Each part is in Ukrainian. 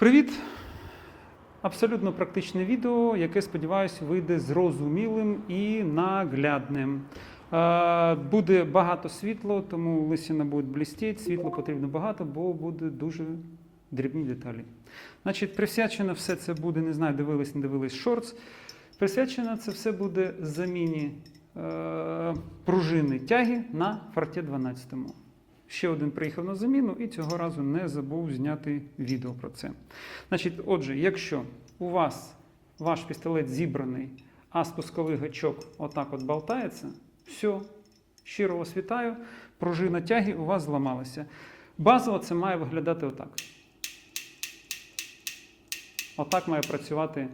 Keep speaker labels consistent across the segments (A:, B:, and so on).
A: Привіт! Абсолютно практичне відео, яке, сподіваюся, вийде зрозумілим і наглядним. Е, Буде багато світла, тому лисина буде блістіти. Світла потрібно багато, бо буде дуже дрібні деталі. Значить, присвячено все це буде, не знаю, дивились, не дивились шортс. Присвячено це все буде заміні е, пружини тяги на форте 12. Ще один приїхав на заміну і цього разу не забув зняти відео про це. Значить, отже, якщо у вас ваш пістолет зібраний, а спусковий гачок отак от болтається, все, щиро вас вітаю, пружина тяги у вас зламалася. Базово це має виглядати отак. Отак має працювати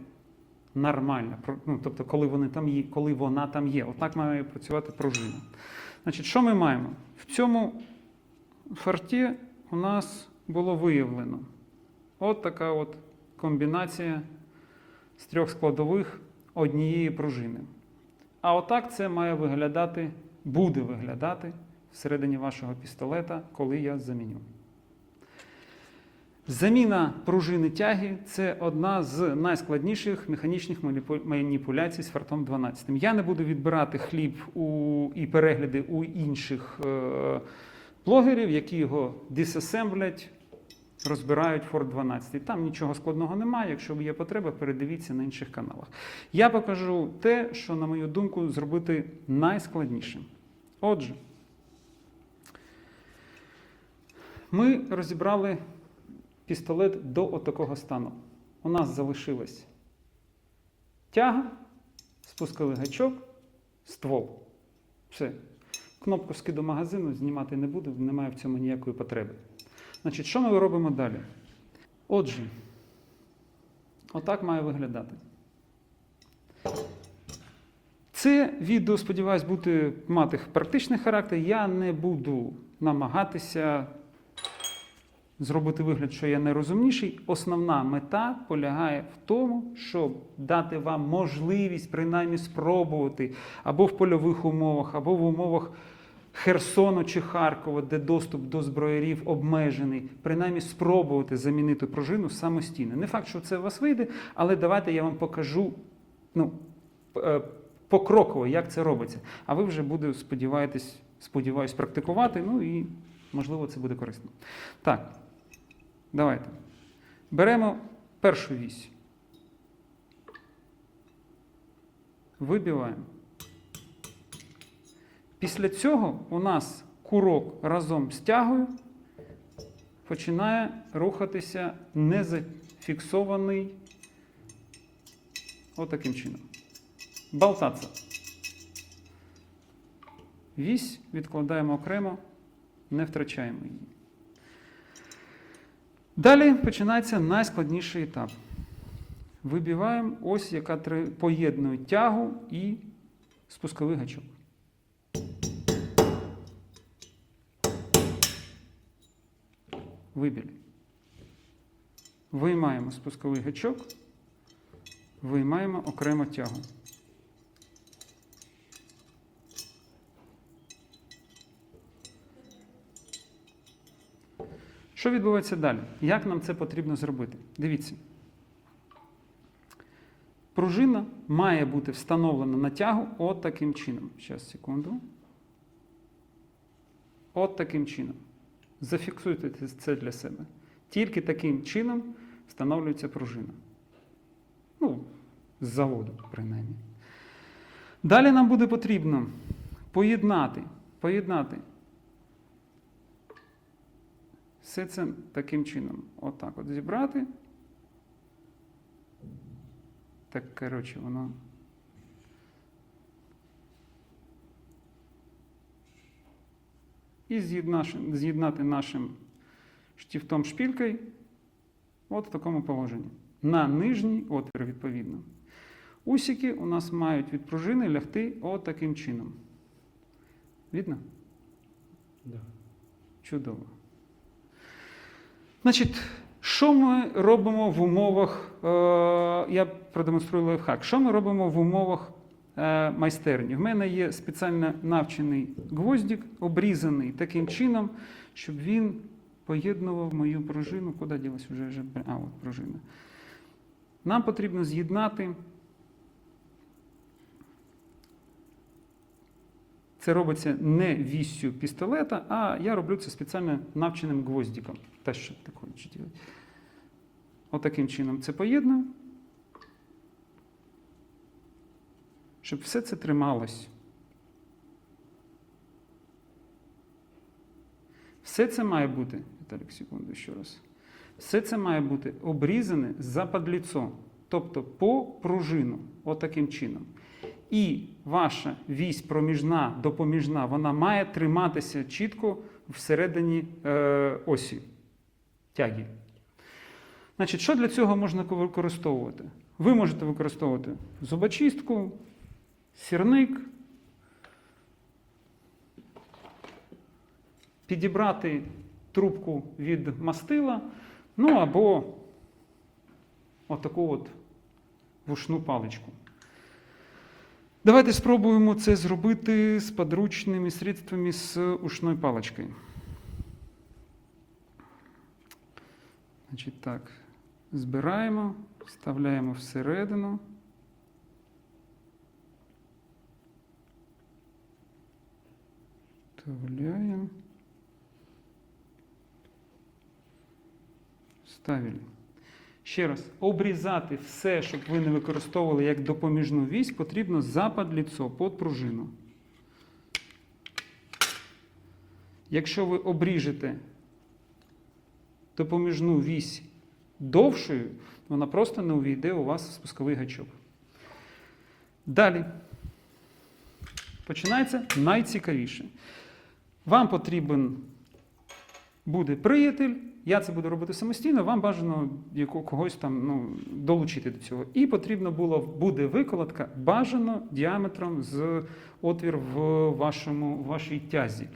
A: нормально. Ну, тобто, коли, вони там є, коли вона там є, отак має працювати пружина. Значить, що ми маємо? В цьому форті у нас було виявлено от така от комбінація з трьох складових однієї пружини. А отак це має виглядати, буде виглядати всередині вашого пістолета, коли я заміню. Заміна пружини тяги це одна з найскладніших механічних маніпуляцій з фартом 12. Я не буду відбирати хліб у, і перегляди у інших е, блогерів, які його дисасемблять, розбирають Форт 12. Там нічого складного немає. Якщо є потреба, передивіться на інших каналах. Я покажу те, що, на мою думку, зробити найскладнішим. Отже, ми розібрали пістолет до отакого стану. У нас залишилась тяга, спусковий гачок, ствол. Все. Кнопку скиду магазину знімати не буду, немає в цьому ніякої потреби. Значить, що ми робимо далі? Отже, отак має виглядати. Це відео, сподіваюсь, буде мати практичний характер. Я не буду намагатися зробити вигляд, що я найрозумніший. Основна мета полягає в тому, щоб дати вам можливість принаймні спробувати або в польових умовах, або в умовах Херсону чи Харкова, де доступ до зброярів обмежений, принаймні спробувати замінити пружину самостійно. Не факт, що це у вас вийде, але давайте я вам покажу ну, е, покроково, як це робиться. А ви вже буде, сподіваєтесь, сподіваюсь, практикувати. Ну і можливо це буде корисно. Так, давайте. Беремо першу вісь. Вибиваємо. Після цього у нас курок разом з тягою починає рухатися незафіксований отаким чином. Болтатися. Вісь відкладаємо окремо, не втрачаємо її. Далі починається найскладніший етап. Вибиваємо ось, яка поєднує тягу і спусковий гачок. Вибілі. Виймаємо спусковий гачок, виймаємо окремо тягу. Що відбувається далі? Як нам це потрібно зробити? Дивіться. Пружина має бути встановлена на тягу от таким чином. Зараз, секунду. От таким чином. Зафіксуйте це для себе. Тільки таким чином встановлюється пружина. Ну, з заводу, принаймні. Далі нам буде потрібно поєднати, поєднати все це таким чином. Отак от зібрати. Так, коротше, воно. І з'єднати нашим штифтом шпількою от в такому положенні. На нижній отвір, відповідно. Усики у нас мають від пружини лягти от таким чином. Видно?
B: Да.
A: Чудово. Значить, що ми робимо в умовах, е, я продемонструю лайфхак, що ми робимо в умовах е, майстерні? В мене є спеціально навчений гвоздик, обрізаний таким чином, щоб він поєднував мою пружину. Куди ділась вже? А, от пружина. Нам потрібно з'єднати. Це робиться не віссю пістолета, а я роблю це спеціально навченим гвоздиком. Те, що таке. Отаким чином це поєдную. Щоб все це трималось. Все це має бути, Віталік, секунду ще раз. Все це має бути обрізане за падліцо, тобто по пружину, отаким чином. І ваша вісь проміжна, допоміжна, вона має триматися чітко всередині е, осі тяги. Значить, що для цього можна використовувати? Ви можете використовувати зубочистку, сірник, підібрати трубку від мастила, ну або отаку от вушну паличку. Давайте спробуємо це зробити з подручними средствами з ушною паличкою. Значить так, збираємо, вставляємо всередину. Вставляємо. Вставили. Ще раз, обрізати все, щоб ви не використовували як допоміжну вісь, потрібно запад ліцо під пружину. Якщо ви обріжете допоміжну вісь довшою, вона просто не увійде у вас в спусковий гачок. Далі починається найцікавіше. Вам потрібен буде приятель, я це буду робити самостійно, вам бажано когось там ну, долучити до цього. І потрібно було буде викладка бажано діаметром з отвір в вашому, в вашій тязі.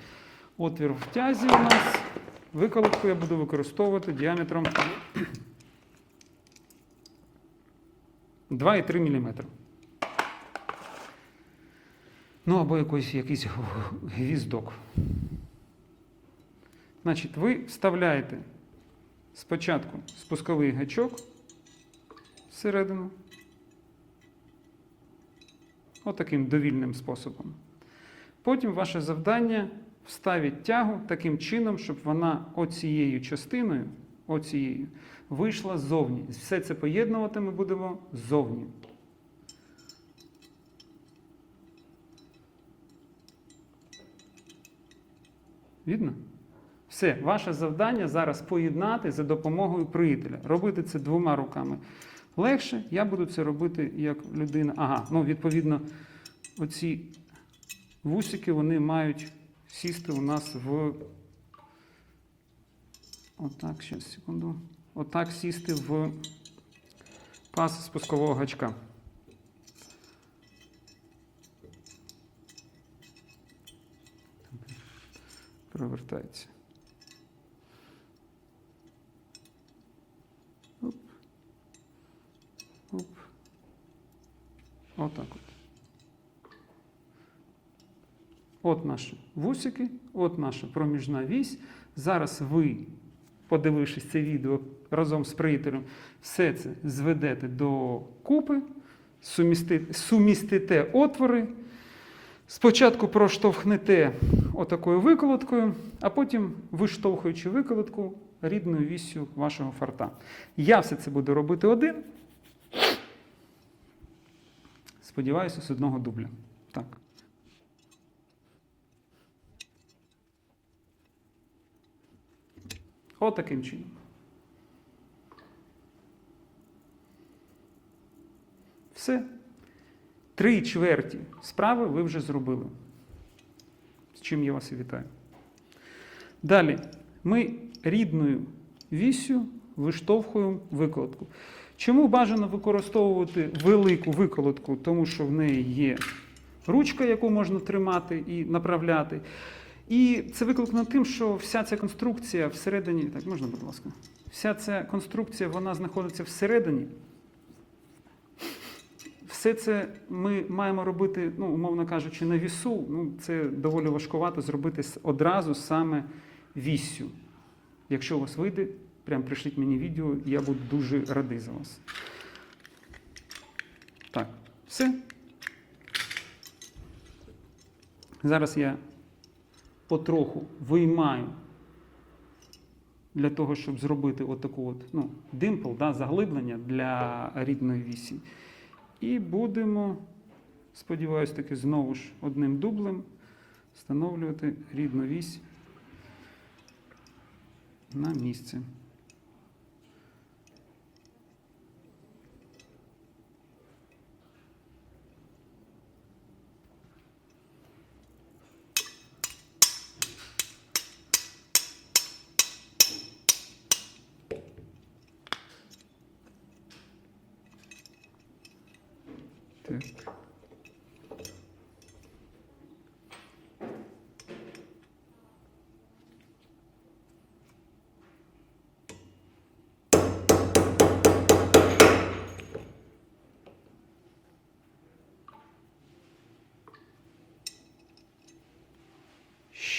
A: Отвір в тязі у нас. Виколотку я буду використовувати діаметром 2,3 мм. Ну або якийсь, якийсь гвіздок. Значить, ви вставляєте спочатку спусковий гачок всередину. Отаким довільним способом. Потім ваше завдання вставити тягу таким чином, щоб вона оцією частиною, оцією, вийшла ззовні. Все це поєднувати ми будемо ззовні. Видно? Все, ваше завдання зараз поєднати за допомогою приятеля. Робити це двома руками легше. Я буду це робити як людина. Ага, ну відповідно, оці вусики вони мають сісти у нас в. Отак, ще секунду. Отак сісти в пас спускового гачка. Провертається. Отак от. От наші вусики, от наша проміжна вісь. Зараз ви, подивившись це відео разом з приятелем, все це зведете до купи, сумістите, отвори. Спочатку проштовхнете отакою виколоткою, а потім виштовхуючи виколотку рідною віссю вашого фарта. Я все це буду робити один. Сподіваюся, з одного дубля. Так. От таким чином. Все. Три чверті справи ви вже зробили. З чим я вас і вітаю. Далі ми рідною віссю виштовхуємо виколотку. Чому бажано використовувати велику виколотку? Тому що в неї є ручка, яку можна тримати і направляти. І це викликано тим, що вся ця конструкція всередині. Так, можна, будь ласка. Вся ця конструкція вона знаходиться всередині. Все це ми маємо робити, ну, умовно кажучи, на вісу. Ну, це доволі важкувато зробити одразу саме віссю. Якщо у вас вийде, прям пришліть мені відео, я буду дуже радий за вас. Так, все. Зараз я потроху виймаю для того, щоб зробити отаку от, ну, димпл, да, заглиблення для рідної вісі. І будемо, сподіваюся, таки знову ж одним дублем встановлювати рідну вісь на місце.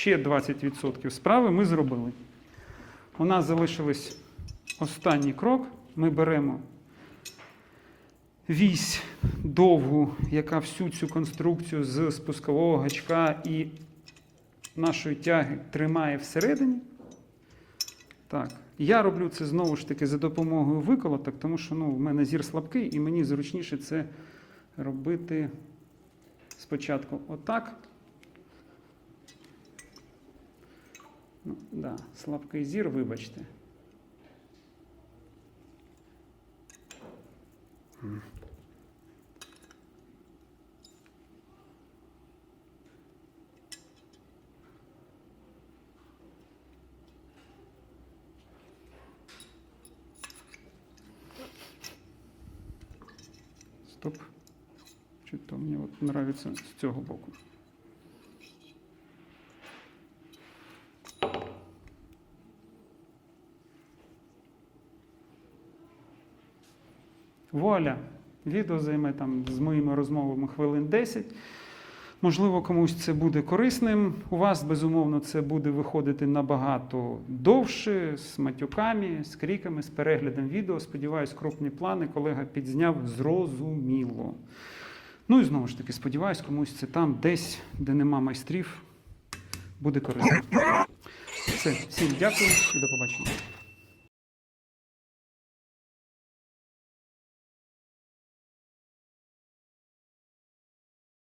A: Ще 20% справи ми зробили. У нас залишилось останній крок. Ми беремо вісь довгу, яка всю цю конструкцію з спускового гачка і нашої тяги тримає всередині. Так. Я роблю це знову ж таки за допомогою виколоток, тому що ну, в мене зір слабкий, і мені зручніше це робити спочатку отак. Ну, да, слабкий зір, вибачте. Стоп. Что-то мне вот нравится с цього боку. Вуаля. Відео займе там з моїми розмовами хвилин 10. Можливо, комусь це буде корисним. У вас, безумовно, це буде виходити набагато довше, з матюками, з криками, з переглядом відео. Сподіваюсь, крупні плани колега підзняв зрозуміло. Ну і знову ж таки, сподіваюсь, комусь це там, десь, де нема майстрів, буде корисно. Все, всім дякую і до побачення.